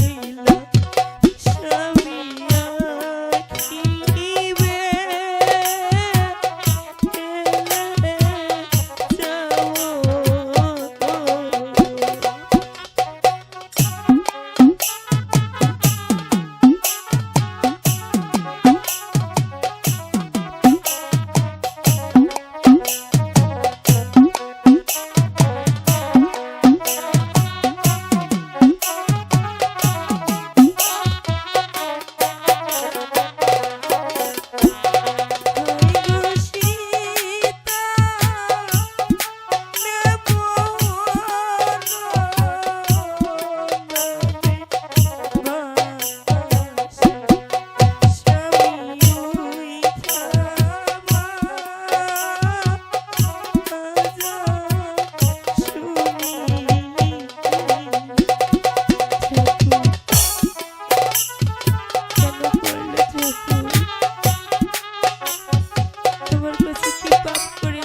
baila. তোমার কাছে কি পাপ করেছিলাম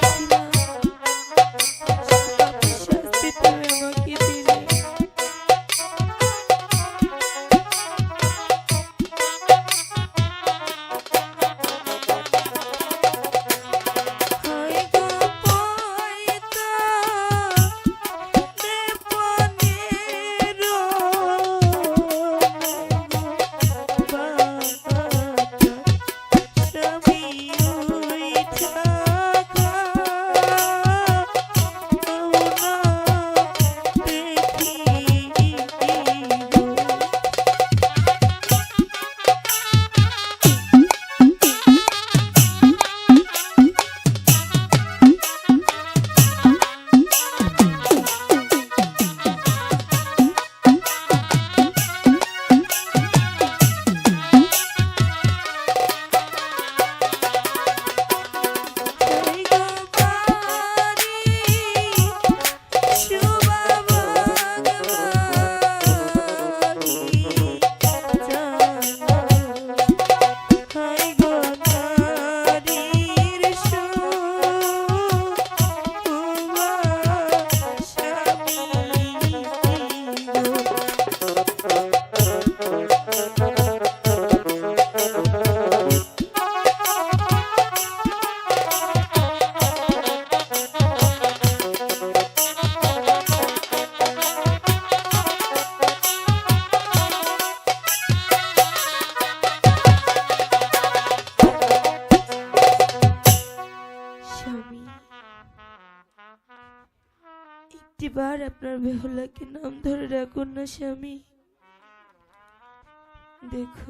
একটিবার আপনার বেহুলাকে নাম ধরে রাখুন না স্বামী। দেখো